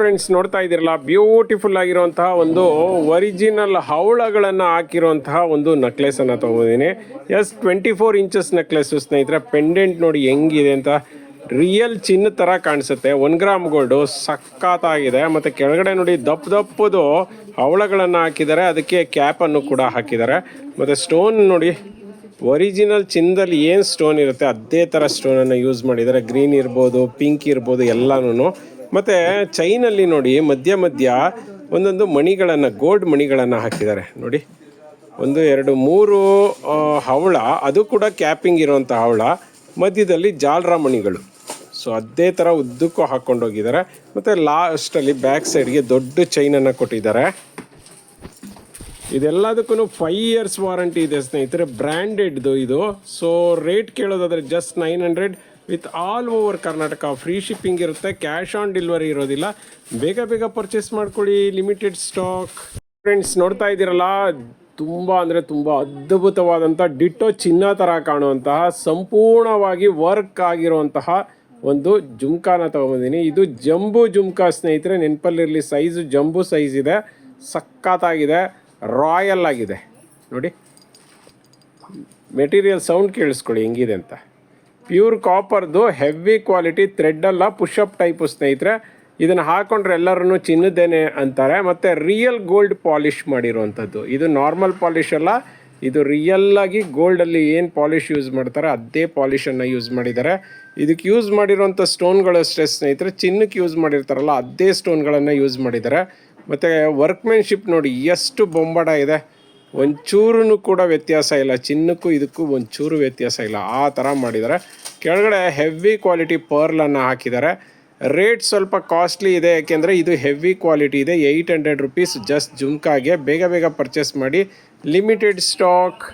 Friends ನೋಡ್ತಾ ಇದ್ದೀರಲ್ಲ? Beautiful ಆಗಿರುವಂತಹ ಒಂದು ಒರಿಜಿನಲ್ ಹವಳಗಳನ್ನು ಹಾಕಿರುವಂತಹ ಒಂದು ನೆಕ್ಲೆಸ್ ಅನ್ನ ತಗೊಂಡಿದ್ದೀನಿ. Yes twenty four inches necklace ಸ್ನೇಹಿತರೆ ಪೆಂಡೆಂಟ್ ನೋಡಿ ಹೆಂಗಿದೆ ಅಂತ ರಿಯಲ್ ಚಿನ್ನ ಥರ ಕಾಣಿಸುತ್ತೆ. ಒನ್ ಗ್ರಾಮ್ ಗೋಲ್ಡು ಸಖತ್ತಾಗಿದೆ. ಮತ್ತು ಕೆಳಗಡೆ ನೋಡಿ ದಪ್ಪ ದಪ್ಪದು ಹವಳಗಳನ್ನು ಹಾಕಿದ್ದಾರೆ. ಅದಕ್ಕೆ ಕ್ಯಾಪನ್ನು ಕೂಡ ಹಾಕಿದ್ದಾರೆ. ಮತ್ತು ಸ್ಟೋನ್ ನೋಡಿ ಒರಿಜಿನಲ್ ಚಿನ್ನದಲ್ಲಿ ಏನು ಸ್ಟೋನ್ ಇರುತ್ತೆ, ಅದೇ ಥರ ಸ್ಟೋನನ್ನು ಯೂಸ್ ಮಾಡಿದ್ದಾರೆ. ಗ್ರೀನ್ ಇರ್ಬೋದು ಪಿಂಕ್ ಇರ್ಬೋದು ಎಲ್ಲನೂ ಮತ್ತು ಚೈನಲ್ಲಿ ನೋಡಿ ಮಧ್ಯ ಮಧ್ಯ ಒಂದೊಂದು ಮಣಿಗಳನ್ನು, ಗೋಲ್ಡ್ ಮಣಿಗಳನ್ನು ಹಾಕಿದ್ದಾರೆ. ನೋಡಿ, ಒಂದು, ಎರಡು, ಮೂರು ಹವಳ. ಅದು ಕೂಡ ಕ್ಯಾಪಿಂಗ್ ಇರುವಂಥ ಹವಳ. ಮಧ್ಯದಲ್ಲಿ ಜಾಲ್ರ ಮಣಿಗಳು. ಸೊ ಅದೇ ಥರ ಉದ್ದಕ್ಕೂ ಹಾಕ್ಕೊಂಡೋಗಿದ್ದಾರೆ ಮತ್ತು ಲಾಸ್ಟಲ್ಲಿ ಬ್ಯಾಕ್ ಸೈಡ್ಗೆ ದೊಡ್ಡ ಚೈನನ್ನು ಕೊಟ್ಟಿದ್ದಾರೆ. ಇದೆಲ್ಲದಕ್ಕೂ ಫೈವ್ ಇಯರ್ಸ್ ವಾರಂಟಿ ಇದೆ ಸ್ನೇಹಿತರೆ. ಬ್ರ್ಯಾಂಡೆಡ್ದು ಇದು. So rate ಕೇಳೋದಾದರೆ just nine hundred with all over Karnataka, free shipping ಇರುತ್ತೆ, ಕ್ಯಾಶ್ ಆನ್ ಡೆಲಿವರಿ ಇರೋದಿಲ್ಲ. ಬೇಗ ಬೇಗ ಪರ್ಚೇಸ್ ಮಾಡ್ಕೊಳ್ಳಿ, ಲಿಮಿಟೆಡ್ ಸ್ಟಾಕ್. ಫ್ರೆಂಡ್ಸ್ ನೋಡ್ತಾ ಇದ್ದೀರಲ್ಲ, ತುಂಬ ಅಂದರೆ ತುಂಬ ಅದ್ಭುತವಾದಂಥ ಡಿಟ್ಟೋ ಚಿನ್ನ ಥರ ಕಾಣುವಂತಹ, ಸಂಪೂರ್ಣವಾಗಿ ವರ್ಕ್ ಆಗಿರುವಂತಹ ಒಂದು ಜುಮ್ಕಾನ ತಗೊಂಬಂದಿನಿ. ಇದು ಜಂಬು ಜುಮ್ಕಾ ಸ್ನೇಹಿತರೆ, ನೆನಪಲ್ಲಿರಲಿ ಸೈಜು, ಜಂಬು ಸೈಜ್ ಇದೆ. ಸಖತ್ತಾಗಿದೆ, ರಾಯಲ್ ಆಗಿದೆ. ನೋಡಿ, ಮೆಟೀರಿಯಲ್ ಸೌಂಡ್ ಕೇಳಿಸ್ಕೊಳ್ಳಿ, ಹೆಂಗಿದೆ ಅಂತ. ಪ್ಯೂರ್ ಕಾಪರ್ದು ಹೆವಿ ಕ್ವಾಲಿಟಿ ಥ್ರೆಡ್ ಅಲ್ಲ ಪುಷಪ್ ಟೈಪು ಸ್ನೇಹಿತರೆ. ಇದನ್ನು ಹಾಕೊಂಡ್ರೆ ಎಲ್ಲರೂ ಚಿನ್ನದೇನೆ ಅಂತಾರೆ. ಮತ್ತು ರಿಯಲ್ ಗೋಲ್ಡ್ ಪಾಲಿಷ್ ಮಾಡಿರುವಂಥದ್ದು ಇದು ನಾರ್ಮಲ್ ಪಾಲಿಷ್ ಅಲ್ಲ, ಇದು ರಿಯಲ್ಲಾಗಿ ಗೋಲ್ಡಲ್ಲಿ ಏನು ಪಾಲಿಷ್ ಯೂಸ್ ಮಾಡ್ತಾರೆ, ಅದೇ ಪಾಲಿಷನ್ನು ಯೂಸ್ ಮಾಡಿದ್ದಾರೆ. ಇದಕ್ಕೆ ಯೂಸ್ ಮಾಡಿರುವಂಥ ಸ್ಟೋನ್ಗಳು ಸ್ಟ್ರೆಸ್ ಸ್ನೇಹಿತರೆ. ಚಿನ್ನಕ್ಕೆ ಯೂಸ್ ಮಾಡಿರ್ತಾರಲ್ಲ, ಅದೇ ಸ್ಟೋನ್ಗಳನ್ನು ಯೂಸ್ ಮಾಡಿದ್ದಾರೆ. ಮತ್ತು ವರ್ಕ್ಮೆನ್ಶಿಪ್ ನೋಡಿ, ಎಷ್ಟು ಬೊಂಬಡ ಇದೆ. ಒಂಚೂರು ಕೂಡ ವ್ಯತ್ಯಾಸ ಇಲ್ಲ, ಚಿನ್ನಕ್ಕೂ ಇದಕ್ಕೂ ಒಂಚೂರು ವ್ಯತ್ಯಾಸ ಇಲ್ಲ. ಆ ಥರ ಮಾಡಿದ್ದಾರೆ. ಕೆಳಗಡೆ ಹೆವಿ ಕ್ವಾಲಿಟಿ ಪರ್ಲನ್ನು ಹಾಕಿದ್ದಾರೆ. ರೇಟ್ ಸ್ವಲ್ಪ ಕಾಸ್ಟ್ಲಿ ಇದೆ ಯಾಕೆಂದರೆ ಇದು ಹೆವಿ ಕ್ವಾಲಿಟಿ ಇದೆ. ಏಯ್ಟ್ ಹಂಡ್ರೆಡ್ ರುಪೀಸ್ ಜಸ್ಟ್ ಜುಮ್ಕಾಗೆ ಬೇಗ ಬೇಗ ಪರ್ಚೇಸ್ ಮಾಡಿ. ಲಿಮಿಟೆಡ್ ಸ್ಟಾಕ್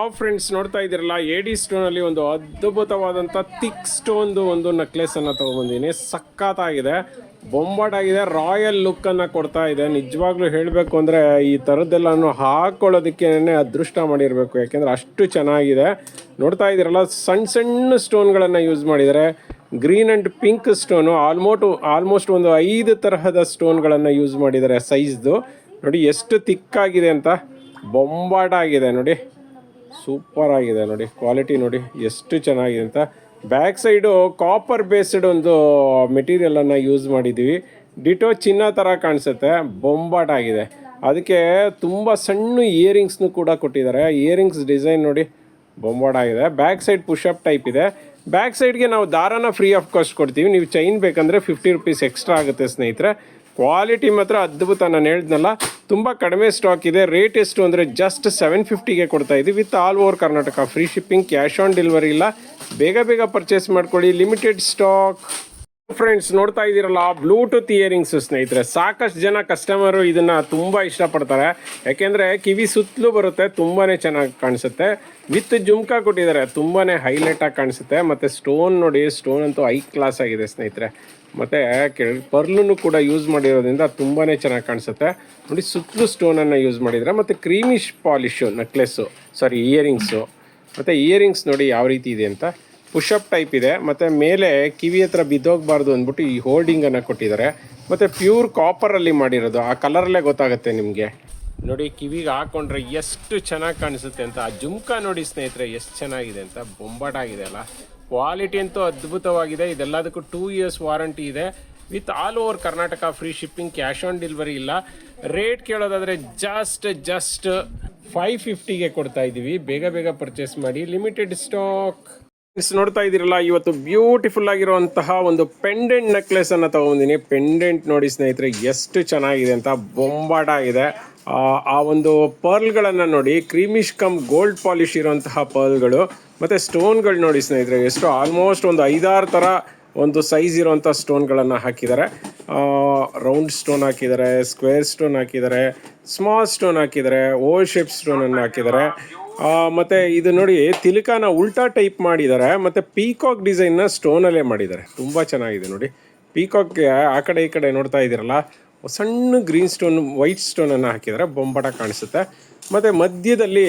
ಆ ಫ್ರೆಂಡ್ಸ್ ನೋಡ್ತಾ ಇದ್ದೀರಲ್ಲ ಎ ಡಿ ಸ್ಟೋನಲ್ಲಿ ಒಂದು ಅದ್ಭುತವಾದಂಥ ತಿಕ್ ಸ್ಟೋನ್ದು ಒಂದು ನೆಕ್ಲೆಸನ್ನು ತೊಗೊಂಬಂದಿನಿ ಸಖತ್ತಾಗಿದೆ. ಬೊಂಬಾಟಾಗಿದೆ, ರಾಯಲ್ ಲುಕ್ಕನ್ನು ಕೊಡ್ತಾ ಇದೆ. ನಿಜವಾಗ್ಲೂ ಹೇಳಬೇಕು ಅಂದರೆ ಈ ಥರದ್ದೆಲ್ಲನೂ ಹಾಕ್ಕೊಳ್ಳೋದಕ್ಕೆ ಅದೃಷ್ಟ ಮಾಡಿರಬೇಕು. ಯಾಕೆಂದರೆ ಅಷ್ಟು ಚೆನ್ನಾಗಿದೆ. ನೋಡ್ತಾ ಇದ್ದೀರಲ್ಲ ಸಣ್ಣ ಸಣ್ಣ ಸ್ಟೋನ್ಗಳನ್ನು ಯೂಸ್ ಮಾಡಿದ್ದಾರೆ green and pink stone almost almost ಒಂದು ಐದು ತರಹದ ಸ್ಟೋನ್ಗಳನ್ನು ಯೂಸ್ ಮಾಡಿದ್ದಾರೆ ಸೈಜ್ದು. ನೋಡಿ, ಎಷ್ಟು ತಿಕ್ಕಾಗಿದೆ ಅಂತ. ಬೊಂಬಾಟ ಆಗಿದೆ ನೋಡಿ. ಸೂಪರ್ ಆಗಿದೆ ನೋಡಿ. ಕ್ವಾಲಿಟಿ ನೋಡಿ, ಎಷ್ಟು ಚೆನ್ನಾಗಿದೆ ಅಂತ. ಬ್ಯಾಕ್ ಸೈಡು ಕಾಪರ್ ಬೇಸ್ಡ್ ಒಂದು ಮೆಟೀರಿಯಲನ್ನು ಯೂಸ್ ಮಾಡಿದ್ದೀವಿ ಡಿಟೋ ಚಿನ್ನ ಥರ ಕಾಣಿಸುತ್ತೆ, ಬೊಂಬಾಟ್ ಆಗಿದೆ. ಅದಕ್ಕೆ ತುಂಬ ಸಣ್ಣ ಇಯರಿಂಗ್ಸ್ನು ಕೂಡ ಕೊಟ್ಟಿದ್ದಾರೆ. ಇಯರಿಂಗ್ಸ್ ಡಿಸೈನ್ ನೋಡಿ ಬೊಂಬಾಟ್ ಆಗಿದೆ. Back side push up type ಇದೆ. ಬ್ಯಾಕ್ ಸೈಡ್ಗೆ ನಾವು ದಾರನ ಫ್ರೀ ಆಫ್ ಕಾಸ್ಟ್ ಕೊಡ್ತೀವಿ. ನೀವು ಚೈನ್ ಬೇಕಂದರೆ ಫಿಫ್ಟಿ ರುಪೀಸ್ ಎಕ್ಸ್ಟ್ರಾ ಆಗುತ್ತೆ ಸ್ನೇಹಿತರೆ. ಕ್ವಾಲಿಟಿ ಮಾತ್ರ ಅದ್ಭುತ ನಾನು ಹೇಳಿದ್ನಲ್ಲ, ತುಂಬ ಕಡಿಮೆ ಸ್ಟಾಕ್ ಇದೆ. ರೇಟ್ ಎಷ್ಟು ಅಂದರೆ ಜಸ್ಟ್ ಸೆವೆನ್ ಫಿಫ್ಟಿಗೆ ಕೊಡ್ತಾ ಇದ್ದೀವಿ with all over Karnataka free shipping cash on delivery ಇಲ್ಲ. ಬೇಗ ಬೇಗ ಪರ್ಚೇಸ್ ಮಾಡ್ಕೊಳ್ಳಿ. ಲಿಮಿಟೆಡ್ ಸ್ಟಾಕ್ ಫ್ರೆಂಡ್ಸ್ ನೋಡ್ತಾ ಇದ್ದೀರಲ್ಲ ಬ್ಲೂಟೂತ್ ಇಯರಿಂಗ್ಸ್ ಸ್ನೇಹಿತರೆ, ಸಾಕಷ್ಟು ಜನ ಕಸ್ಟಮರು ಇದನ್ನ ತುಂಬ ಇಷ್ಟಪಡ್ತಾರೆ. ಯಾಕೆಂದರೆ ಕಿವಿ ಸುತ್ತಲೂ ಬರುತ್ತೆ ತುಂಬಾ ಚೆನ್ನಾಗಿ ಕಾಣಿಸುತ್ತೆ. ವಿತ್ ಜುಮ್ಕಾ ಕೊಟ್ಟಿದ್ದಾರೆ ತುಂಬಾ ಹೈಲೈಟಾಗಿ ಕಾಣಿಸುತ್ತೆ. ಮತ್ತು ಸ್ಟೋನ್ ನೋಡಿ ಸ್ಟೋನ್ ಅಂತೂ ಹೈ ಕ್ಲಾಸ್ ಆಗಿದೆ ಸ್ನೇಹಿತರೆ. ಮತ್ತು ಕೆಳ ಕೂಡ ಯೂಸ್ ಮಾಡಿರೋದ್ರಿಂದ ತುಂಬಾ ಚೆನ್ನಾಗಿ ಕಾಣಿಸುತ್ತೆ. ನೋಡಿ, ಸುತ್ತಲೂ ಸ್ಟೋನನ್ನು ಯೂಸ್ ಮಾಡಿದ್ರೆ, ಮತ್ತು creamish polish necklace sorry earrings ಮತ್ತು ಇಯರಿಂಗ್ಸ್ ನೋಡಿ ಯಾವ ರೀತಿ ಇದೆ ಅಂತ ಪುಷಪ್ ಟೈಪ್ ಇದೆ, ಮತ್ತು ಮೇಲೆ ಕಿವಿ ಹತ್ರ ಬಿದ್ದೋಗ್ಬಾರ್ದು ಅಂದ್ಬಿಟ್ಟು ಈ ಹೋಲ್ಡಿಂಗನ್ನು ಕೊಟ್ಟಿದ್ದಾರೆ. ಮತ್ತು ಪ್ಯೂರ್ ಕಾಪರಲ್ಲಿ ಮಾಡಿರೋದು, ಆ ಕಲರಲ್ಲೇ ಗೊತ್ತಾಗುತ್ತೆ ನಿಮಗೆ. ನೋಡಿ, ಕಿವಿಗೆ ಹಾಕೊಂಡ್ರೆ ಎಷ್ಟು ಚೆನ್ನಾಗಿ ಕಾಣಿಸುತ್ತೆ ಅಂತ, ಆ ಜುಮ್ಕಾ ನೋಡಿ ಸ್ನೇಹಿತರೆ, ಎಷ್ಟು ಚೆನ್ನಾಗಿದೆ ಅಂತ ಬೊಂಬಾಟಾಗಿದೆ ಅಲ್ಲ. ಕ್ವಾಲಿಟಿ ಅಂತೂ ಅದ್ಭುತವಾಗಿದೆ, ಇದೆಲ್ಲದಕ್ಕೂ ಟೂ ಇಯರ್ಸ್ ವಾರಂಟಿ ಇದೆ. With all over Karnataka free shipping cash on delivery ಇಲ್ಲ. ರೇಟ್ ಕೇಳೋದಾದರೆ ಜಸ್ಟ್ ಜಸ್ಟ್ ಫೈವ್ ಫಿಫ್ಟಿಗೆ ಕೊಡ್ತಾ ಇದ್ದೀವಿ ಬೇಗ ಬೇಗ ಪರ್ಚೇಸ್ ಮಾಡಿ ಲಿಮಿಟೆಡ್ ಸ್ಟಾಕ್ ನೋಡ್ತಾ ಇದ್ದೀರಲ್ಲ ಇವತ್ತು ಬ್ಯೂಟಿಫುಲ್ ಆಗಿರುವಂತಹ ಒಂದು ಪೆಂಡೆಂಟ್ ನೆಕ್ಲೆಸ್ ಅನ್ನ ತಗೊಂಡಿನಿ ಪೆಂಡೆಂಟ್ ನೋಡಿ ಸ್ನೇಹಿತರೆ ಎಷ್ಟು ಚೆನ್ನಾಗಿದೆ ಅಂತ ಬೊಂಬಾಟ ಇದೆ ಆ, ಒಂದು ಪರ್ಲ್ಗಳನ್ನು ನೋಡಿ ಕ್ರೀಮಿಶ್ ಕಮ್ ಗೋಲ್ಡ್ ಪಾಲಿಶ್ ಇರುವಂತಹ ಪರ್ಲ್ಗಳು ಮತ್ತು ಸ್ಟೋನ್ಗಳು ನೋಡಿ ಸ್ನೇಹಿತರೆ ಎಷ್ಟು ಆಲ್ಮೋಸ್ಟ್ ಒಂದು ಐದಾರು ಥರ ಒಂದು ಸೈಜ್ ಇರುವಂಥ ಸ್ಟೋನ್ಗಳನ್ನು ಹಾಕಿದ್ದಾರೆ. ರೌಂಡ್ ಸ್ಟೋನ್ ಹಾಕಿದ್ದಾರೆ ಸ್ಕ್ವೇರ್ ಸ್ಟೋನ್ ಹಾಕಿದ್ದಾರೆ ಸ್ಮಾಲ್ ಸ್ಟೋನ್ ಹಾಕಿದ್ದಾರೆ ಓಲ್ ಶೇಪ್ ಸ್ಟೋನನ್ನು ಹಾಕಿದ್ದಾರೆ. ಮತ್ತೆ ಇದು ನೋಡಿ, ತಿಲಕನ ಉಲ್ಟಾ ಟೈಪ್ ಮಾಡಿದ್ದಾರೆ, ಮತ್ತೆ ಪೀಕಾಕ್ ಡಿಸೈನ್ನ ಸ್ಟೋನಲ್ಲೇ ಮಾಡಿದ್ದಾರೆ. ತುಂಬ ಚೆನ್ನಾಗಿದೆ ನೋಡಿ. ಪೀಕಾಕ್ಗೆ ಆ ಕಡೆ ಈ ಕಡೆ ನೋಡ್ತಾ ಇದ್ದೀರಲ್ಲ, ಸಣ್ಣ ಗ್ರೀನ್ ಸ್ಟೋನ್, ವೈಟ್ ಸ್ಟೋನನ್ನು ಹಾಕಿದ್ದಾರೆ, ಬೊಂಬಾಟ ಕಾಣಿಸುತ್ತೆ. ಮತ್ತು ಮಧ್ಯದಲ್ಲಿ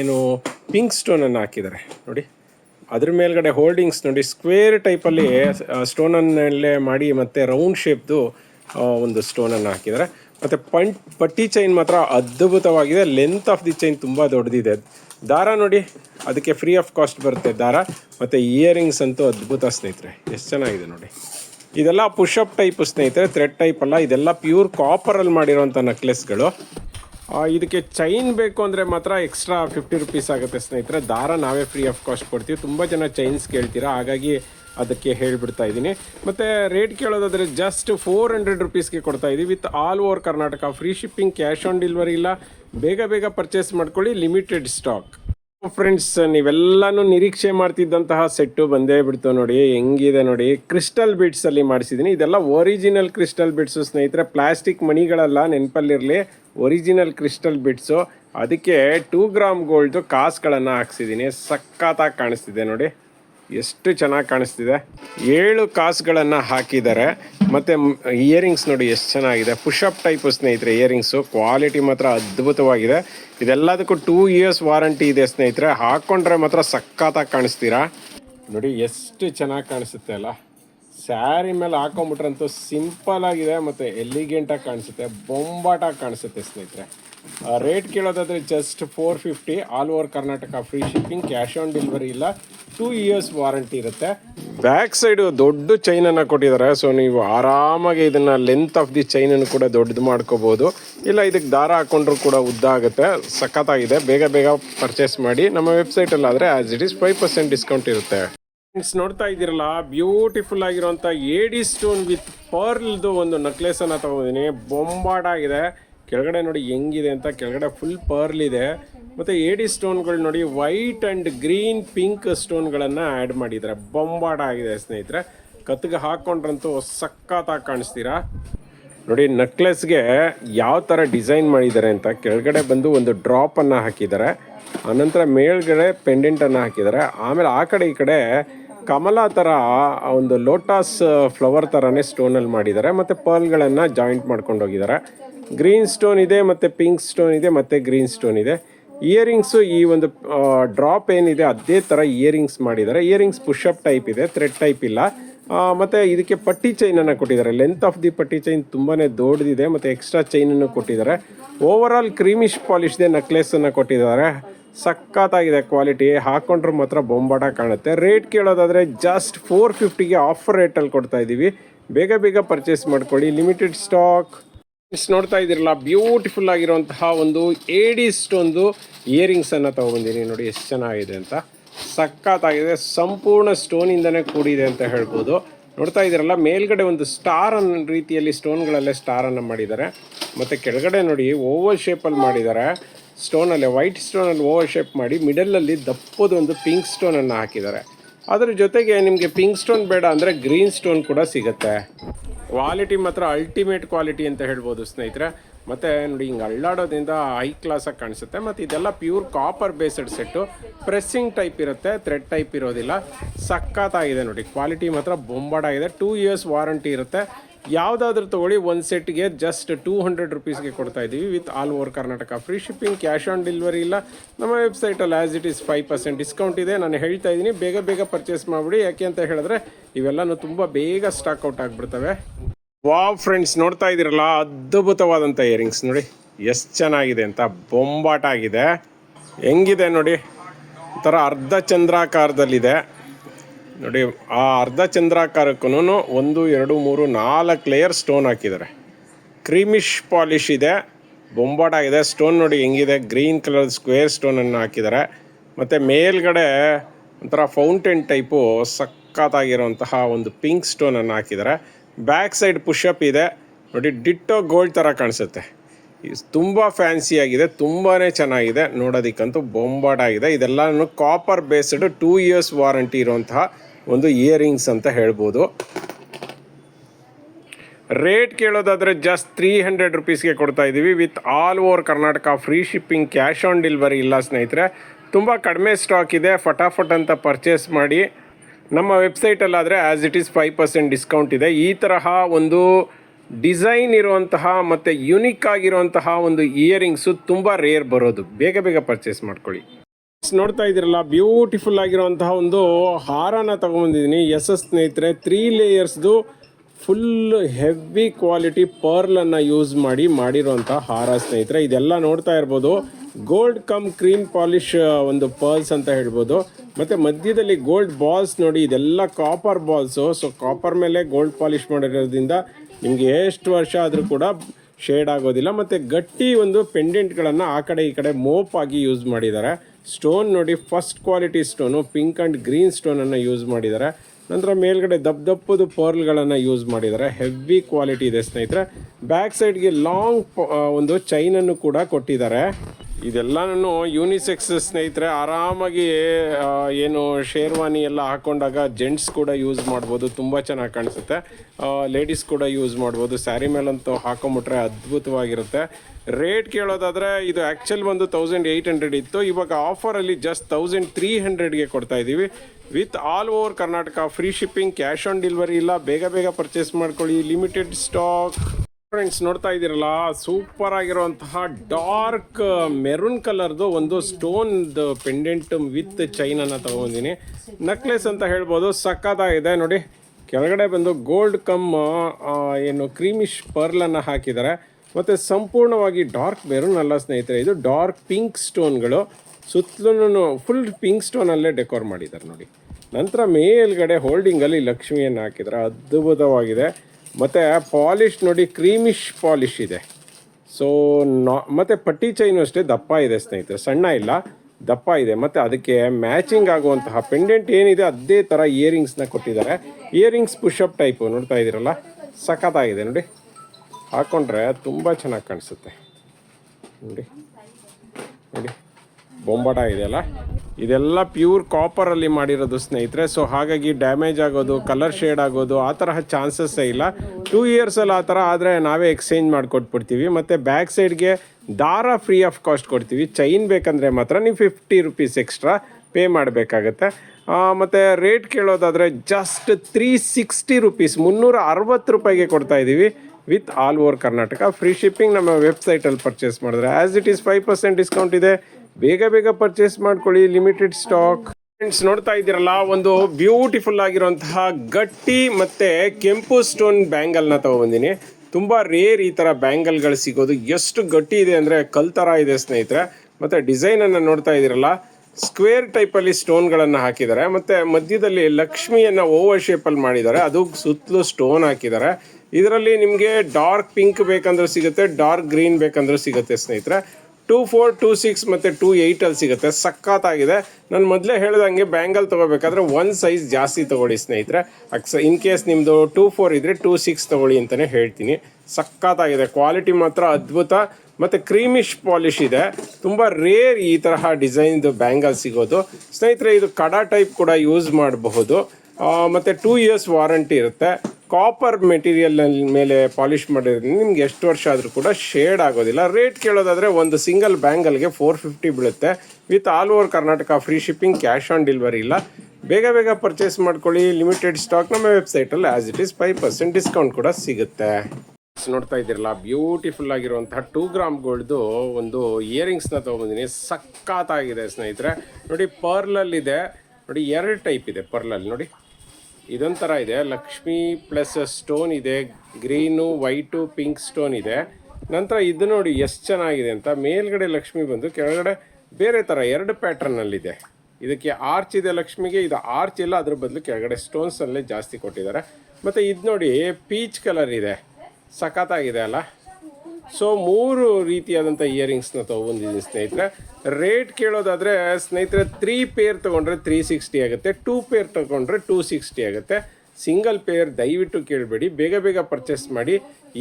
ಏನು ಪಿಂಕ್ ಸ್ಟೋನನ್ನು ಹಾಕಿದ್ದಾರೆ. ನೋಡಿ, ಅದ್ರ ಮೇಲ್ಗಡೆ ಹೋಲ್ಡಿಂಗ್ಸ್ ನೋಡಿ, ಸ್ಕ್ವೇರ್ ಟೈಪಲ್ಲಿ ಸ್ಟೋನನ್ನಲ್ಲೇ ಮಾಡಿ ಮತ್ತು ರೌಂಡ್ ಶೇಪ್ದು ಒಂದು ಸ್ಟೋನನ್ನು ಹಾಕಿದ್ದಾರೆ. ಮತ್ತು ಪಂಟ್, ಪಟ್ಟಿ ಚೈನ್ ಮಾತ್ರ ಅದ್ಭುತವಾಗಿದೆ. ಲೆಂತ್ ಆಫ್ ದಿ ಚೈನ್ ತುಂಬ ದೊಡ್ಡದಿದೆ. ದಾರ ನೋಡಿ, ಅದಕ್ಕೆ ಫ್ರೀ ಆಫ್ ಕಾಸ್ಟ್ ಬರುತ್ತೆ ದಾರ. ಮತ್ತು ಇಯರಿಂಗ್ಸ್ ಅಂತೂ ಅದ್ಭುತ ಸ್ನೇಹಿತರೆ. ಎಷ್ಟು ಚೆನ್ನಾಗಿದೆ ನೋಡಿ. ಇದೆಲ್ಲ ಪುಷಪ್ ಟೈಪ್ ಸ್ನೇಹಿತರೆ ಥ್ರೆಡ್ ಟೈಪ್ ಅಲ್ಲ. ಇದೆಲ್ಲ ಪ್ಯೂರ್ ಕಾಪರಲ್ಲಿ ಮಾಡಿರೋಂಥ ನೆಕ್ಲೆಸ್ಗಳು ಇದಕ್ಕೆ ಚೈನ್ ಬೇಕು ಅಂದರೆ ಮಾತ್ರ ಎಕ್ಸ್ಟ್ರಾ ಫಿಫ್ಟಿ ರುಪೀಸ್ ಆಗುತ್ತೆ ಸ್ನೇಹಿತರೆ. ದಾರ ನಾವೇ ಫ್ರೀ ಆಫ್ ಕಾಸ್ಟ್ ಕೊಡ್ತೀವಿ. ತುಂಬ ಜನ ಚೈನ್ಸ್ ಕೇಳ್ತೀರಾ. ಹಾಗಾಗಿ ಅದಕ್ಕೆ ಹೇಳಿಬಿಡ್ತಾ ಇದ್ದೀನಿ. ಮತ್ತು ರೇಟ್ ಕೇಳೋದಾದರೆ ಜಸ್ಟ್ ಫೋರ್ ಹಂಡ್ರೆಡ್ ರುಪೀಸ್ಗೆ ಕೊಡ್ತಾ ಇದ್ದೀವಿ with all over Karnataka free shipping cash on delivery ಇಲ್ಲ. ಬೇಗ ಬೇಗ ಪರ್ಚೇಸ್ ಮಾಡ್ಕೊಳ್ಳಿ ಲಿಮಿಟೆಡ್ ಸ್ಟಾಕ್ ಫ್ರೆಂಡ್ಸ್ ನೀವೆಲ್ಲಾನು ನಿರೀಕ್ಷೆ ಮಾಡ್ತಿದ್ದಂತಹ ಸೆಟ್ಟು ಬಂದೇ ಬಿಡ್ತು ನೋಡಿ. ಹೆಂಗಿದೆ ನೋಡಿ. ಕ್ರಿಸ್ಟಲ್ ಬಿಡ್ಸ್ ಅಲ್ಲಿ ಮಾಡಿಸಿದ್ದೀನಿ ಇದೆಲ್ಲ ಒರಿಜಿನಲ್ ಕ್ರಿಸ್ಟಲ್ ಬಿಡ್ಸು ಸ್ನೇಹಿತರೆ. ಪ್ಲಾಸ್ಟಿಕ್ ಮಣಿಗಳೆಲ್ಲ, ನೆನಪಲ್ಲಿರಲಿ. ಒರಿಜಿನಲ್ ಕ್ರಿಸ್ಟಲ್ ಬಿಡ್ಸು ಅದಕ್ಕೆ ಟೂ ಗ್ರಾಮ್ ಗೋಲ್ಡ್ದು ಕಾಸುಗಳನ್ನು ಹಾಕ್ಸಿದ್ದೀನಿ ಸಖತ್ತಾಗಿ ಕಾಣಿಸ್ತಿದೆ ನೋಡಿ. ಎಷ್ಟು ಚೆನ್ನಾಗಿ ಕಾಣಿಸ್ತಿದೆ. ಏಳು ಕಾಸುಗಳನ್ನು ಹಾಕಿದ್ದಾರೆ. ಮತ್ತು ಇಯರಿಂಗ್ಸ್ ನೋಡಿ ಎಷ್ಟು ಚೆನ್ನಾಗಿದೆ. ಪುಷಪ್ ಟೈಪು ಸ್ನೇಹಿತರೆ, ಇಯರಿಂಗ್ಸು ಕ್ವಾಲಿಟಿ ಮಾತ್ರ ಅದ್ಭುತವಾಗಿದೆ. ಇದೆಲ್ಲದಕ್ಕೂ ಟೂ ಇಯರ್ಸ್ ವಾರಂಟಿ ಇದೆ ಸ್ನೇಹಿತರೆ. ಹಾಕ್ಕೊಂಡ್ರೆ ಮಾತ್ರ ಸಖತ್ತಾಗಿ ಕಾಣಿಸ್ತೀರಾ? ನೋಡಿ ಎಷ್ಟು ಚೆನ್ನಾಗಿ ಕಾಣಿಸುತ್ತೆ ಅಲ್ಲ. ಸ್ಯಾರಿ ಮೇಲೆ ಹಾಕೊಂಬಿಟ್ರಂತೂ ಸಿಂಪಲ್ ಆಗಿದೆ, ಮತ್ತು ಎಲಿಗೆಂಟಾಗಿ ಕಾಣಿಸುತ್ತೆ, ಬೊಂಬಾಟಾಗಿ ಕಾಣಿಸುತ್ತೆ ಸ್ನೇಹಿತರೆ. Rate ಕೇಳೋದಾದ್ರೆ just four fifty. All over Karnataka, free shipping, cash on delivery ಇಲ್ಲ. ಟೂ ಇಯರ್ಸ್ ವಾರಂಟಿ ಇರುತ್ತೆ. ಬ್ಯಾಕ್ ಸೈಡು ದೊಡ್ಡ ಚೈನನ್ನು ಕೊಟ್ಟಿದ್ದಾರೆ. ಸೊ ನೀವು ಆರಾಮಾಗಿ ಇದನ್ನು ಲೆಂತ್ ಆಫ್ ದಿ ಚೈನನ್ನು ಕೂಡ ದೊಡ್ಡದು ಮಾಡ್ಕೋಬೋದು. ಇಲ್ಲ, ಇದಕ್ಕೆ ದಾರ ಹಾಕೊಂಡ್ರು ಕೂಡ ಉದ್ದ ಆಗುತ್ತೆ. ಸಖತ್ತಾಗಿದೆ. ಬೇಗ ಬೇಗ ಪರ್ಚೇಸ್ ಮಾಡಿ. ನಮ್ಮ ವೆಬ್ಸೈಟಲ್ಲಾದರೆ as it is five percent discount ಇರುತ್ತೆ. ಫ್ರೆಂಡ್ಸ್ ನೋಡ್ತಾ ಇದ್ದೀರಲ್ಲ ಬ್ಯೂಟಿಫುಲ್ ಆಗಿರುವಂಥ ಏಡಿ ಸ್ಟೋನ್ ವಿತ್ ಪರ್ಲ್ದು ಒಂದು ನೆಕ್ಲೆಸ್ ಅನ್ನ ತಗೊಂಡಿದ್ದೀನಿ. ಬೊಂಬಾಟಾಗಿದೆ ಕೆಳಗಡೆ ನೋಡಿ ಹೆಂಗಿದೆ ಅಂತ. ಕೆಳಗಡೆ ಫುಲ್ ಪರ್ಲ್ ಇದೆ. ಮತ್ತು ಏಡಿ ಸ್ಟೋನ್ಗಳು ನೋಡಿ ವೈಟ್ ಆ್ಯಂಡ್ ಗ್ರೀನ್ ಪಿಂಕ್ ಸ್ಟೋನ್ಗಳನ್ನು ಆ್ಯಡ್ ಮಾಡಿದ್ದಾರೆ ಬೊಂಬಾಡ ಆಗಿದೆ ಸ್ನೇಹಿತರೆ. ಕತ್ತಿಗೆ ಹಾಕ್ಕೊಂಡ್ರಂತೂ ಸಖತ್ತಾಗಿ ಕಾಣಿಸ್ತೀರಾ? ನೋಡಿ ನೆಕ್ಲೆಸ್ಗೆ ಯಾವ ಥರ ಡಿಸೈನ್ ಮಾಡಿದ್ದಾರೆ ಅಂತ ಕೆಳಗಡೆ ಬಂದು ಒಂದು ಡ್ರಾಪನ್ನು ಹಾಕಿದ್ದಾರೆ. ಆನಂತರ ಮೇಲ್ಗಡೆ ಪೆಂಡೆಂಟನ್ನು ಹಾಕಿದ್ದಾರೆ. ಆಮೇಲೆ ಆ ಕಡೆ ಈ ಕಡೆ ಕಮಲ ಥರ ಒಂದು ಲೋಟಸ್ ಫ್ಲವರ್ ಥರನೇ ಸ್ಟೋನಲ್ಲಿ ಮಾಡಿದ್ದಾರೆ. ಮತ್ತು ಪರ್ಲ್ಗಳನ್ನು ಜಾಯಿಂಟ್ ಮಾಡ್ಕೊಂಡು ಹೋಗಿದ್ದಾರೆ. ಗ್ರೀನ್ ಸ್ಟೋನ್ ಇದೆ, ಮತ್ತು ಪಿಂಕ್ ಸ್ಟೋನ್ ಇದೆ, ಮತ್ತು ಗ್ರೀನ್ ಸ್ಟೋನ್ ಇದೆ. ಇಯರಿಂಗ್ಸು ಈ ಒಂದು ಡ್ರಾಪ್ ಏನಿದೆ ಅದೇ ಥರ ಇಯರಿಂಗ್ಸ್ ಮಾಡಿದ್ದಾರೆ. ಇಯರಿಂಗ್ಸ್ ಪುಷಪ್ ಟೈಪ್ ಇದೆ, ಥ್ರೆಡ್ ಟೈಪ್ ಇಲ್ಲ. ಮತ್ತು ಇದಕ್ಕೆ ಪಟ್ಟಿ ಚೈನನ್ನು ಕೊಟ್ಟಿದ್ದಾರೆ. ಲೆಂತ್ ಆಫ್ ದಿ ಪಟ್ಟಿ ಚೈನ್ ತುಂಬಾ ದೊಡ್ಡದಿದೆ, ಮತ್ತು ಎಕ್ಸ್ಟ್ರಾ ಚೈನನ್ನು ಕೊಟ್ಟಿದ್ದಾರೆ. ಓವರ್ ಆಲ್ ಕ್ರೀಮಿಶ್ ಪಾಲಿಶ್ದೆ ನೆಕ್ಲೆಸನ್ನು ಕೊಟ್ಟಿದ್ದಾರೆ. ಸಖತ್ತಾಗಿದೆ ಕ್ವಾಲಿಟಿ ಹಾಕ್ಕೊಂಡ್ರೆ ಮಾತ್ರ ಬೊಂಬಾಟ ಕಾಣುತ್ತೆ. ರೇಟ್ ಕೇಳೋದಾದರೆ ಜಸ್ಟ್ ಫೋರ್ ಫಿಫ್ಟಿಗೆ ಆಫರ್ ರೇಟಲ್ಲಿ ಕೊಡ್ತಾ ಇದ್ದೀವಿ ಬೇಗ ಬೇಗ ಪರ್ಚೇಸ್ ಮಾಡ್ಕೊಳ್ಳಿ. ಲಿಮಿಟೆಡ್ ಸ್ಟಾಕ್ ನೋಡ್ತಾ ಇದ್ದೀರಲ್ಲ ಬ್ಯೂಟಿಫುಲ್ ಆಗಿರುವಂತಹ ಒಂದು ಏಡಿಸ್ಟ್ ಒಂದು ಇಯರಿಂಗ್ಸ್ ಅನ್ನ ತಗೊಂಡಿದ್ದೀನಿ ನೋಡಿ, ಎಷ್ಟು ಚೆನ್ನಾಗಿದೆ ಅಂತ. ಸಖತ್ತಾಗಿದೆ, ಸಂಪೂರ್ಣ ಸ್ಟೋನಿಂದನೇ ಕೂಡಿದೆ ಅಂತ ಹೇಳ್ಬೋದು. ನೋಡ್ತಾ ಇದ್ದೀರಲ್ಲ, ಮೇಲ್ಗಡೆ ಒಂದು ಸ್ಟಾರ್ ಅನ್ನ ರೀತಿಯಲ್ಲಿ ಸ್ಟೋನ್ಗಳಲ್ಲೇ ಸ್ಟಾರ್ ಸ್ಟಾರನ್ನು ಮಾಡಿದ್ದಾರೆ. ಮತ್ತು ಕೆಳಗಡೆ ನೋಡಿ ಓವಲ್ ಶೇಪಲ್ಲಿ ಮಾಡಿದ್ದಾರೆ. ಸ್ಟೋನಲ್ಲೇ ವೈಟ್ ಸ್ಟೋನಲ್ಲಿ ಓವರ್ ಶೇಪ್ ಮಾಡಿ ಮಿಡಲಲ್ಲಿ ದಪ್ಪದ ಒಂದು ಪಿಂಕ್ ಸ್ಟೋನನ್ನು ಹಾಕಿದ್ದಾರೆ. ಅದರ ಜೊತೆಗೆ ನಿಮಗೆ ಪಿಂಕ್ ಸ್ಟೋನ್ ಬೇಡ ಅಂದರೆ ಗ್ರೀನ್ ಸ್ಟೋನ್ ಕೂಡ ಸಿಗುತ್ತೆ. ಕ್ವಾಲಿಟಿ ಮಾತ್ರ ಅಲ್ಟಿಮೇಟ್ ಕ್ವಾಲಿಟಿ ಅಂತ ಹೇಳ್ಬೋದು ಸ್ನೇಹಿತರೆ. ಮತ್ತು ನೋಡಿ, ಹಿಂಗೆ ಅಳ್ಳಾಡೋದ್ರಿಂದ ಹೈ ಕ್ಲಾಸಾಗಿ ಕಾಣಿಸುತ್ತೆ. ಮತ್ತು ಇದೆಲ್ಲ pure copper based set pressing type ಇರುತ್ತೆ ಥ್ರೆಡ್ ಟೈಪ್ ಇರೋದಿಲ್ಲ. ಸಖತ್ತಾಗಿದೆ ನೋಡಿ ಕ್ವಾಲಿಟಿ ಮಾತ್ರ ಬೊಂಬಾಡಾಗಿದೆ ಟೂ ಇಯರ್ಸ್ ವಾರಂಟಿ ಇರುತ್ತೆ. ಯಾವುದಾದ್ರೂ ತೊಗೊಳ್ಳಿ, ಒಂದು ಸೆಟ್ಗೆ ಜಸ್ಟ್ ಟೂ ಹಂಡ್ರೆಡ್ ರುಪೀಸ್ಗೆ ಕೊಡ್ತಾ ಇದ್ದೀವಿ with all over Karnataka. Free shipping cash on delivery ಇಲ್ಲ. ನಮ್ಮ ವೆಬ್ಸೈಟಲ್ಲಿ as it is five percent discount ಇದೆ. ನಾನು ಹೇಳ್ತಾ ಇದ್ದೀನಿ, ಬೇಗ ಬೇಗ ಪರ್ಚೇಸ್ ಮಾಡಿಬಿಡಿ. ಯಾಕೆ ಅಂತ ಹೇಳಿದ್ರೆ, ಇವೆಲ್ಲನೂ ತುಂಬ ಬೇಗ ಸ್ಟಾಕ್ ಔಟ್ ಆಗಿಬಿಡ್ತವೆ. ವಾವ್ ಫ್ರೆಂಡ್ಸ್ ನೋಡ್ತಾ ಇದ್ದೀರಲ್ಲ? ಅದ್ಭುತವಾದಂಥ ಇಯರಿಂಗ್ಸ್ ನೋಡಿ. ಎಷ್ಟು ಚೆನ್ನಾಗಿದೆ ಅಂತ. ಬೊಂಬಾಟ ಆಗಿದೆ ಹೆಂಗಿದೆ ನೋಡಿ? ಒಂಥರ ಅರ್ಧ ಚಂದ್ರಾಕಾರದಲ್ಲಿದೆ. ನೋಡಿ, ಆ ಅರ್ಧ ಚಂದ್ರಾಕಾರಕ್ಕೂ ಒಂದು, ಎರಡು, ಮೂರು, ನಾಲ್ಕು ಲೇಯರ್ ಸ್ಟೋನ್ ಹಾಕಿದ್ದಾರೆ. ಕ್ರೀಮಿಶ್ ಪಾಲಿಶ್ ಇದೆ ಬೊಂಬಾಟ ಸ್ಟೋನ್ ನೋಡಿ ಹೆಂಗಿದೆ? ಗ್ರೀನ್ ಕಲರ್ ಸ್ಕ್ವೇರ್ ಸ್ಟೋನನ್ನು ಹಾಕಿದ್ದಾರೆ. ಮತ್ತು ಮೇಲ್ಗಡೆ ಒಂಥರ ಫೌಂಟೇನ್ ಟೈಪು ಸಖತ್ತಾಗಿರುವಂತಹ ಒಂದು ಪಿಂಕ್ ಸ್ಟೋನನ್ನು ಹಾಕಿದ್ದಾರೆ. ಬ್ಯಾಕ್ ಸೈಡ್ ಪುಷಪ್ ಇದೆ. ನೋಡಿ ಡಿಟ್ಟೋ ಗೋಲ್ಡ್ ಥರ ಕಾಣಿಸುತ್ತೆ. ತುಂಬ ಫ್ಯಾನ್ಸಿಯಾಗಿದೆ ತುಂಬಾ ಚೆನ್ನಾಗಿದೆ. ನೋಡೋದಕ್ಕಂತೂ ಬೊಂಬಾಟ ಆಗಿದೆ. ಇದೆಲ್ಲನೂ copper based two years warranty ಇರುವಂತಹ ಒಂದು ಇಯರಿಂಗ್ಸ್ ಅಂತ ಹೇಳ್ಬೋದು. ರೇಟ್ ಕೇಳೋದಾದರೆ ಜಸ್ಟ್ ತ್ರೀ ಹಂಡ್ರೆಡ್ ರುಪೀಸ್ಗೆ ಕೊಡ್ತಾ ಇದ್ದೀವಿ with all over Karnataka free shipping cash on delivery ಇಲ್ಲ ಸ್ನೇಹಿತರೆ. ತುಂಬ ಕಡಿಮೆ ಸ್ಟಾಕ್ ಇದೆ. ಫಟಾಫಟ್ ಅಂತ ಪರ್ಚೇಸ್ ಮಾಡಿ. ನಮ್ಮ ವೆಬ್ಸೈಟಲ್ಲಾದರೆ as it is five percent discount ಇದೆ. ಈ ತರಹ ಒಂದು ಡಿಸೈನ್ ಇರುವಂತಹ ಮತ್ತು ಯುನಿಕ್ ಆಗಿರುವಂತಹ ಒಂದು ಇಯರಿಂಗ್ಸು ತುಂಬ ರೇರ್ ಬರೋದು. ಬೇಗ ಬೇಗ ಪರ್ಚೇಸ್ ಮಾಡ್ಕೊಳ್ಳಿ. ನೋಡ್ತಾ ಇದ್ದೀರಲ್ಲ ಬ್ಯೂಟಿಫುಲ್ ಆಗಿರುವಂತಹ ಒಂದು ಹಾರನ ತಗೊಂಡಿದ್ದೀನಿ ಎಸ್ ಎಸ್ ಸ್ನೇಹಿತರೆ ತ್ರೀ ಲೇಯರ್ಸ್ದು ಫುಲ್ ಹೆವಿ ಕ್ವಾಲಿಟಿ ಪರ್ಲನ್ನು ಯೂಸ್ ಮಾಡಿ ಮಾಡಿರುವಂಥ ಹಾರ ಸ್ನೇಹಿತರೆ. ಇದೆಲ್ಲ ನೋಡ್ತಾ ಇರ್ಬೋದು. ಗೋಲ್ಡ್ ಕಮ್ ಕ್ರೀಮ್ ಪಾಲಿಶ್ ಒಂದು ಪರ್ಲ್ಸ್ ಅಂತ ಹೇಳ್ಬೋದು. ಮತ್ತು ಮಧ್ಯದಲ್ಲಿ ಗೋಲ್ಡ್ ಬಾಲ್ಸ್ ನೋಡಿ, ಇದೆಲ್ಲ ಕಾಪರ್ ಬಾಲ್ಸು ಸೊ ಕಾಪರ್ ಮೇಲೆ ಗೋಲ್ಡ್ ಪಾಲಿಶ್ ಮಾಡಿರೋದ್ರಿಂದ ನಿಮಗೆ ಎಷ್ಟು ವರ್ಷ ಆದರೂ ಕೂಡ ಶೇಡ್ ಆಗೋದಿಲ್ಲ. ಮತ್ತು ಗಟ್ಟಿ ಒಂದು ಪೆಂಡೆಂಟ್ಗಳನ್ನು ಆ ಕಡೆ ಈ ಕಡೆ ಮೋಪ್ ಆಗಿ ಯೂಸ್ ಮಾಡಿದ್ದಾರೆ. ಸ್ಟೋನ್ ನೋಡಿ first quality stone, pink and green ಸ್ಟೋನನ್ನು use ಮಾಡಿದ್ದಾರೆ. ನಂತರ ಮೇಲ್ಗಡೆ ದಪ್ಪ ದಪ್ಪದು ಪರ್ಲ್ಗಳನ್ನು ಯೂಸ್ ಮಾಡಿದ್ದಾರೆ. ಹೆವಿ ಕ್ವಾಲಿಟಿ ಇದೆ ಸ್ನೇಹಿತರೆ. ಬ್ಯಾಕ್ ಸೈಡ್ಗೆ ಲಾಂಗ್ ಒಂದು ಚೈನನ್ನು ಕೂಡ ಕೊಟ್ಟಿದ್ದಾರೆ. ಇದೆಲ್ಲನೂ ಯೂನಿಸೆಕ್ಸ್ ಸ್ನೇಹಿತರೆ, ಆರಾಮಾಗಿ ಏನು ಶೇರ್ವಾನಿ ಎಲ್ಲ ಹಾಕೊಂಡಾಗ ಜೆಂಟ್ಸ್ ಕೂಡ ಯೂಸ್ ಮಾಡ್ಬೋದು, ತುಂಬ ಚೆನ್ನಾಗಿ ಕಾಣಿಸುತ್ತೆ. ಲೇಡೀಸ್ ಕೂಡ ಯೂಸ್ ಮಾಡ್ಬೋದು ಸ್ಯಾರಿ ಮೇಲಂತೂ ಹಾಕೊಂಬಿಟ್ರೆ ಅದ್ಭುತವಾಗಿರುತ್ತೆ. ರೇಟ್ ಕೇಳೋದಾದರೆ, ಇದು ಆ್ಯಕ್ಚುಲ್ ಒಂದು ತೌಸಂಡ್ ಏಯ್ಟ್ ಹಂಡ್ರೆಡ್ ಇತ್ತು. ಇವಾಗ ಆಫರಲ್ಲಿ ಜಸ್ಟ್ ತೌಸಂಡ್ ತ್ರೀ ಹಂಡ್ರೆಡ್ಗೆ ಕೊಡ್ತಾ ಇದ್ದೀವಿ. With all over Karnataka free shipping cash on delivery ಇಲ್ಲ. ಬೇಗ ಬೇಗ ಪರ್ಚೇಸ್ ಮಾಡ್ಕೊಳ್ಳಿ ಲಿಮಿಟೆಡ್ ಸ್ಟಾಕ್ ಫ್ರೆಂಡ್ಸ್ ನೋಡ್ತಾ ಇದ್ದೀರಲ್ಲ? ಸೂಪರ್ ಆಗಿರುವಂತಹ ಡಾರ್ಕ್ ಮೆರೂನ್ ಕಲರ್ದು ಒಂದು ಸ್ಟೋನ್ ಪೆಂಡೆಂಟ್ ವಿತ್ ಚೈನ್ ಅನ್ನ ತಗೊಂಡಿನಿ ನೆಕ್ಲೆಸ್ ಅಂತ ಹೇಳ್ಬೋದು, ಸಕ್ಕತ್ತಾಗಿದೆ. ನೋಡಿ, ಕೆಳಗಡೆ ಬಂದು ಗೋಲ್ಡ್ ಕಮ್ ಏನು ಕ್ರೀಮಿಶ್ ಪರ್ಲನ್ನು ಹಾಕಿದ್ದಾರೆ. ಮತ್ತು ಸಂಪೂರ್ಣವಾಗಿ ಡಾರ್ಕ್ ಮೆರೂನ್ ಅಲ್ಲ ಸ್ನೇಹಿತರೆ, ಇದು ಡಾರ್ಕ್ ಪಿಂಕ್ ಸ್ಟೋನ್ಗಳು ಸುತ್ತಲೂ ಫುಲ್ ಪಿಂಕ್ ಸ್ಟೋನಲ್ಲೇ ಡೆಕೋರ್ ಮಾಡಿದ್ದಾರೆ ನೋಡಿ. ನಂತರ ಮೇಲ್ಗಡೆ ಹೋಲ್ಡಿಂಗಲ್ಲಿ ಲಕ್ಷ್ಮಿಯನ್ನು ಹಾಕಿದ್ದಾರೆ. ಅದ್ಭುತವಾಗಿದೆ. ಮತ್ತು ಪಾಲಿಷ್ ನೋಡಿ, ಕ್ರೀಮಿಶ್ ಪಾಲಿಶ್ ಇದೆ. ಸೊ ನಾ, ಮತ್ತು ಪಟ್ಟಿ ಚೈನು ಅಷ್ಟೇ, ದಪ್ಪ ಇದೆ ಸ್ನೇಹಿತರೆ. ಸಣ್ಣ ಇಲ್ಲ, ದಪ್ಪ ಇದೆ. ಮತ್ತು ಅದಕ್ಕೆ ಮ್ಯಾಚಿಂಗ್ ಆಗುವಂತಹ ಪೆಂಡೆಂಟ್ ಏನಿದೆ, ಅದೇ ಥರ ಇಯರಿಂಗ್ಸ್ನ ಕೊಟ್ಟಿದ್ದಾರೆ. ಇಯರಿಂಗ್ಸ್ ಪುಷಪ್ ಟೈಪು ನೋಡ್ತಾ ಇದ್ದೀರಲ್ಲ, ಸಖತ್ತಾಗಿದೆ ನೋಡಿ. ಹಾಕ್ಕೊಂಡ್ರೆ ತುಂಬ ಚೆನ್ನಾಗಿ ಕಾಣಿಸುತ್ತೆ. ನೋಡಿ ನೋಡಿ. ಬೊಂಬಾಟ ಇದೆಯಲ್ಲ ಇದೆಲ್ಲ ಪ್ಯೂರ್ ಕಾಪರಲ್ಲಿ ಮಾಡಿರೋದು ಸ್ನೇಹಿತರೆ. ಸೊ ಹಾಗಾಗಿ ಡ್ಯಾಮೇಜ್ ಆಗೋದು ಕಲರ್ ಶೇಡ್ ಆಗೋದು, ಆ ತರಹ ಚಾನ್ಸಸ್ಸೇ ಇಲ್ಲ. ಟೂ ಇಯರ್ಸಲ್ಲಿ ಆ ಥರ ಆದರೆ ನಾವೇ ಎಕ್ಸ್ಚೇಂಜ್ ಮಾಡಿಕೊಟ್ಬಿಡ್ತೀವಿ. ಮತ್ತು ಬ್ಯಾಕ್ ಸೈಡ್ಗೆ ದಾರ ಫ್ರೀ ಆಫ್ ಕಾಸ್ಟ್ ಕೊಡ್ತೀವಿ. ಚೈನ್ ಬೇಕಂದ್ರೆ ಮಾತ್ರ ನೀವು ಫಿಫ್ಟಿ ರುಪೀಸ್ ಎಕ್ಸ್ಟ್ರಾ ಪೇ ಮಾಡಬೇಕಾಗತ್ತೆ. ಮತ್ತು ರೇಟ್ ಕೇಳೋದಾದರೆ ಜಸ್ಟ್ ತ್ರೀ ಸಿಕ್ಸ್ಟಿ ರುಪೀಸ್ ಮುನ್ನೂರ ಅರವತ್ತು ರೂಪಾಯಿಗೆ ಕೊಡ್ತಾ ಇದ್ದೀವಿ. With all over Karnataka free shipping ನಮ್ಮ ವೆಬ್ಸೈಟಲ್ಲಿ ಪರ್ಚೇಸ್ ಮಾಡಿದ್ರೆ. As it is five percent discount ಇದೆ. ಬೇಗ ಬೇಗ ಪರ್ಚೇಸ್ ಮಾಡ್ಕೊಳ್ಳಿ ಲಿಮಿಟೆಡ್ ಸ್ಟಾಕ್ ಫ್ರೆಂಡ್ಸ್ ನೋಡ್ತಾ ಇದ್ದೀರಲ್ಲ, ಒಂದು ಬ್ಯೂಟಿಫುಲ್ ಆಗಿರುವಂತಹ ಗಟ್ಟಿ ಮತ್ತೆ ಕೆಂಪು ಸ್ಟೋನ್ ಬ್ಯಾಂಗಲ್ನ ತಗೊಬಂದಿನಿ. ತುಂಬ ರೇರ್ ಈ ಥರ ಬ್ಯಾಂಗಲ್ಗಳು ಸಿಗೋದು. ಎಷ್ಟು ಗಟ್ಟಿ ಇದೆ ಅಂದರೆ ಕಲ್ ಥರ ಇದೆ, ಸ್ನೇಹಿತರೆ. ಮತ್ತು ಡಿಸೈನನ್ನು ನೋಡ್ತಾ ಇದ್ದೀರಲ್ಲ ಸ್ಕ್ವೇರ್ ಟೈಪಲ್ಲಿ ಸ್ಟೋನ್ಗಳನ್ನು ಹಾಕಿದ್ದಾರೆ. ಮತ್ತು ಮಧ್ಯದಲ್ಲಿ ಲಕ್ಷ್ಮಿಯನ್ನು ಓವರ್ ಶೇಪಲ್ಲಿ ಮಾಡಿದ್ದಾರೆ. ಅದು ಸುತ್ತಲೂ ಸ್ಟೋನ್ ಹಾಕಿದ್ದಾರೆ. ಇದರಲ್ಲಿ ನಿಮಗೆ ಡಾರ್ಕ್ ಪಿಂಕ್ ಬೇಕಂದ್ರೆ ಸಿಗುತ್ತೆ ಡಾರ್ಕ್ ಗ್ರೀನ್ ಬೇಕಂದ್ರೆ ಸಿಗುತ್ತೆ, ಸ್ನೇಹಿತರೆ. ಟೂ ಫೋರ್ ಟೂ ಸಿಕ್ಸ್ ಮತ್ತು ಟೂ ಏಯ್ಟಲ್ಲಿ ಸಿಗುತ್ತೆ. ಸಖತ್ತಾಗಿದೆ. ನಾನು ಮೊದಲೇ ಹೇಳ್ದಂಗೆ ಬ್ಯಾಂಗಲ್ ತೊಗೋಬೇಕಾದ್ರೆ ಒಂದು ಸೈಜ್ ಜಾಸ್ತಿ ತೊಗೊಳ್ಳಿ ಸ್ನೇಹಿತರೆ. ಅಕ್ಸ ಇನ್ ಕೇಸ್ ನಿಮ್ಮದು ಟೂ ಫೋರ್ ಇದ್ದರೆ ಟೂ ಸಿಕ್ಸ್ ತೊಗೊಳ್ಳಿ ಅಂತಲೇ ಹೇಳ್ತೀನಿ. ಸಖತ್ತಾಗಿದೆ. ಕ್ವಾಲಿಟಿ ಮಾತ್ರ ಅದ್ಭುತ. ಮತ್ತು ಕ್ರೀಮಿಶ್ ಪಾಲಿಶ್ ಇದೆ. ತುಂಬ ರೇರ್ ಈ ತರಹ ಡಿಸೈನ್ದು ಬ್ಯಾಂಗಲ್ ಸಿಗೋದು. ಸ್ನೇಹಿತರೆ, ಇದು ಕಡ ಟೈಪ್ ಕೂಡ ಯೂಸ್ ಮಾಡಬಹುದು. ಮತ್ತು ಟೂ ಇಯರ್ಸ್ ವಾರಂಟಿ ಇರುತ್ತೆ. ಕಾಪರ್ ಮೆಟೀರಿಯಲ್ ಮೇಲೆ ಪಾಲಿಶ್ ಮಾಡಿದ್ರೆ ನಿಮ್ಗೆ ಎಷ್ಟು ವರ್ಷ ಆದರೂ ಕೂಡ ಶೇಡ್ ಆಗೋದಿಲ್ಲ. ರೇಟ್ ಕೇಳೋದಾದರೆ ಒಂದು ಸಿಂಗಲ್ ಬ್ಯಾಂಗಲ್ಗೆ ಫೋರ್ ಫಿಫ್ಟಿ ಬೀಳುತ್ತೆ. With all over Karnataka free shipping cash on delivery ಇಲ್ಲ. ಬೇಗ ಬೇಗ ಪರ್ಚೇಸ್ ಮಾಡ್ಕೊಳ್ಳಿ. ಲಿಮಿಟೆಡ್ ಸ್ಟಾಕ್ ನಮ್ಮ ವೆಬ್ಸೈಟಲ್ಲಿ as it is five percent discount ಕೂಡ ಸಿಗುತ್ತೆ. ನೋಡ್ತಾ ಇದ್ದೀರಲ್ಲ ಬ್ಯೂಟಿಫುಲ್ ಆಗಿರುವಂತಹ ಟೂ ಗ್ರಾಮ್ ಗೋಲ್ಡ್ದು ಒಂದು ಇಯರಿಂಗ್ಸ್ನ ತೊಗೊಂಬಂದಿನಿ. ಸಖತ್ತಾಗಿದೆ ಸ್ನೇಹಿತರೆ. ನೋಡಿ ಪರ್ಲಲ್ಲಿದೆ ನೋಡಿ, ಎರಡು ಟೈಪ್ ಇದೆ ಪರ್ಲಲ್ಲಿ ನೋಡಿ ಇದೊಂಥರ ಇದೆ. ಲಕ್ಷ್ಮಿ ಪ್ಲಸ್ ಸ್ಟೋನ್ ಇದೆ. ಗ್ರೀನು, ವೈಟು, ಪಿಂಕ್ ಸ್ಟೋನ್ ಇದೆ. ನಂತರ ಇದು ನೋಡಿ ಎಷ್ಟು ಚೆನ್ನಾಗಿದೆ ಅಂತ. ಮೇಲ್ಗಡೆ ಲಕ್ಷ್ಮಿ ಬಂದು ಕೆಳಗಡೆ ಬೇರೆ ಥರ ಎರಡು ಪ್ಯಾಟ್ರನ್ನಲ್ಲಿದೆ ಇದಕ್ಕೆ ಆರ್ಚ್ ಇದೆ ಲಕ್ಷ್ಮಿಗೆ, ಇದು ಆರ್ಚ್ ಇಲ್ಲ, ಅದ್ರ ಬದಲು ಕೆಳಗಡೆ ಸ್ಟೋನ್ಸಲ್ಲೇ ಜಾಸ್ತಿ ಕೊಟ್ಟಿದ್ದಾರೆ. ಮತ್ತು ಇದು ನೋಡಿ ಪೀಚ್ ಕಲರ್ ಇದೆ. ಸಖತ್ತಾಗಿದೆ ಅಲ್ಲ? ಸೊ ಮೂರು ರೀತಿಯಾದಂಥ ಇಯರಿಂಗ್ಸ್ನ ತೊಗೊಂಡಿದ್ದೀನಿ ಸ್ನೇಹಿತರೆ. ರೇಟ್ ಕೇಳೋದಾದರೆ ಸ್ನೇಹಿತರೆ ತ್ರೀ ಪೇರ್ ತೊಗೊಂಡ್ರೆ ತ್ರೀ ಸಿಕ್ಸ್ಟಿ ಆಗುತ್ತೆ. ಟೂ ಪೇರ್ ತೊಗೊಂಡ್ರೆ ಟೂ ಸಿಕ್ಸ್ಟಿ ಆಗುತ್ತೆ. ಸಿಂಗಲ್ ಪೇರ್ ದಯವಿಟ್ಟು ಕೇಳಬೇಡಿ. ಬೇಗ ಬೇಗ ಪರ್ಚೇಸ್ ಮಾಡಿ.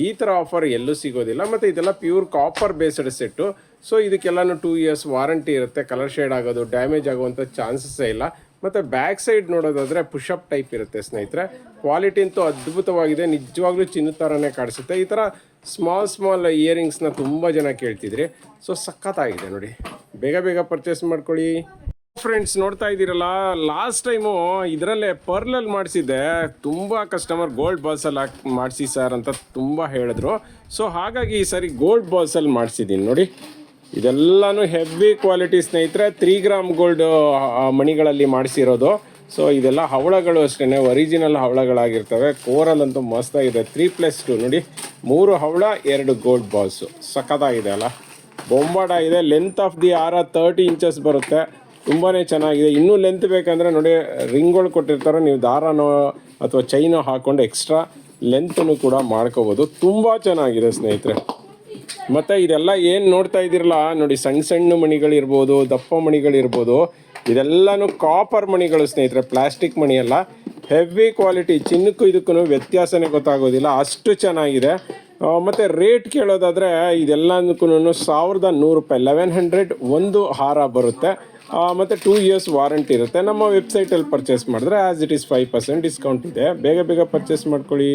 ಈ ಥರ ಆಫರ್ ಎಲ್ಲೂ ಸಿಗೋದಿಲ್ಲ. ಮತ್ತು ಇದೆಲ್ಲ pure copper based set so ಇದಕ್ಕೆಲ್ಲನೂ two years warranty ಇರುತ್ತೆ. ಕಲರ್ ಶೇಡ್ ಆಗೋದು ಡ್ಯಾಮೇಜ್ ಆಗುವಂಥ ಚಾನ್ಸಸ್ಸೇ ಇಲ್ಲ. ಮತ್ತು ಬ್ಯಾಕ್ ಸೈಡ್ ನೋಡೋದಾದರೆ ಪುಷಪ್ ಟೈಪ್ ಇರುತ್ತೆ ಸ್ನೇಹಿತರೆ. ಕ್ವಾಲಿಟಿ ಅಂತೂ ಅದ್ಭುತವಾಗಿದೆ. ನಿಜವಾಗ್ಲೂ ಚಿನ್ನ ಥರನೇ ಕಾಣಿಸುತ್ತೆ. ಈ ಥರ ಸ್ಮಾಲ್ ಸ್ಮಾಲ್ ಇಯರಿಂಗ್ಸ್ನ ತುಂಬ ಜನ ಕೇಳ್ತಿದ್ರಿ. ಸೊ ಸಖತ್ತಾಗಿದೆ ನೋಡಿ. ಬೇಗ ಬೇಗ ಪರ್ಚೇಸ್ ಮಾಡ್ಕೊಳ್ಳಿ. ಫ್ರೆಂಡ್ಸ್ ನೋಡ್ತಾ ಇದ್ದೀರಲ್ಲ ಲಾಸ್ಟ್ ಟೈಮು ಇದರಲ್ಲೇ ಪರ್ಲಲ್ಲಿ ಮಾಡಿಸಿದ್ದೆ. ತುಂಬ ಕಸ್ಟಮರ್ ಗೋಲ್ಡ್ ಬಾಲ್ಸಲ್ಲಿ ಹಾಕಿ, ಮಾಡಿಸಿ ಸರ್ ಅಂತ ತುಂಬ ಹೇಳಿದ್ರು. ಸೊ ಹಾಗಾಗಿ ಈ ಸರಿ ಗೋಲ್ಡ್ ಬಾಲ್ಸಲ್ಲಿ ಮಾಡಿಸಿದ್ದೀನಿ ನೋಡಿ. ಇದೆಲ್ಲನೂ ಹೆವಿ ಕ್ವಾಲಿಟಿ ಸ್ನೇಹಿತರೆ ತ್ರೀ ಗ್ರಾಮ್ ಗೋಲ್ಡ್ ಮಣಿಗಳಲ್ಲಿ ಮಾಡಿಸಿರೋದು. ಸೊ ಇದೆಲ್ಲ ಹವಳಗಳು ಅಷ್ಟೇ ಒರಿಜಿನಲ್ ಹವಳಗಳಾಗಿರ್ತವೆ. ಕೋರಲ್ ಅಂತೂ ಮಸ್ತಾಗಿದೆ ತ್ರೀ ಪ್ಲಸ್ ಟು ನೋಡಿ. ಮೂರು ಹವಳ, ಎರಡು ಗೋಲ್ಡ್ ಬಾಲ್ಸು ಸಖತ್ತಾಗಿದೆ ಅಲ್ಲ. ಬೊಂಬಾಡ ಇದೆ. ಲೆಂತ್ ಆಫ್ ದಿ ಆರ ತರ್ಟಿ ಇಂಚಸ್ ಬರುತ್ತೆ. ತುಂಬಾ ಚೆನ್ನಾಗಿದೆ. ಇನ್ನೂ ಲೆಂತ್ ಬೇಕಂದರೆ, ನೋಡಿ ರಿಂಗ್ಗಳು ಕೊಟ್ಟಿರ್ತಾರೆ. ನೀವು ದಾರನೋ ಅಥವಾ ಚೈನೋ ಹಾಕ್ಕೊಂಡು ಎಕ್ಸ್ಟ್ರಾ ಲೆಂತನ್ನು ಕೂಡ ಮಾಡ್ಕೋಬೋದು. ತುಂಬ ಚೆನ್ನಾಗಿದೆ ಸ್ನೇಹಿತರೆ. ಮತ್ತು ಇದೆಲ್ಲ ಏನು ನೋಡ್ತಾ ಇದ್ದೀರಲ್ಲ, ನೋಡಿ ಸಣ್ಣ ಸಣ್ಣ ಮಣಿಗಳಿರ್ಬೋದು, ದಪ್ಪ ಮಣಿಗಳಿರ್ಬೋದು, ಇದೆಲ್ಲನೂ ಕಾಪರ್ ಮಣಿಗಳು ಸ್ನೇಹಿತರೆ ಪ್ಲಾಸ್ಟಿಕ್ ಮಣಿ ಅಲ್ಲ. ಹೆವಿ ಕ್ವಾಲಿಟಿ ಚಿನ್ನಕ್ಕೂ ಇದಕ್ಕೂ ವ್ಯತ್ಯಾಸನೇ ಗೊತ್ತಾಗೋದಿಲ್ಲ, ಅಷ್ಟು ಚೆನ್ನಾಗಿದೆ. ಮತ್ತು ರೇಟ್ ಕೇಳೋದಾದರೆ ಇದೆಲ್ಲದಕ್ಕೂ ಸಾವಿರದ ನೂರು ರೂಪಾಯಿ ಲೆವೆನ್ ಹಂಡ್ರೆಡ್ ಒಂದು ಹಾರ ಬರುತ್ತೆ. ಮತ್ತೆ ಟೂ ಇಯರ್ಸ್ ವಾರಂಟಿ ಇರುತ್ತೆ. ನಮ್ಮ ವೆಬ್ಸೈಟಲ್ಲಿ ಪರ್ಚೇಸ್ ಮಾಡಿದ್ರೆ as it is five percent discount ಇದೆ. ಬೇಗ ಬೇಗ ಪರ್ಚೇಸ್ ಮಾಡ್ಕೊಳ್ಳಿ.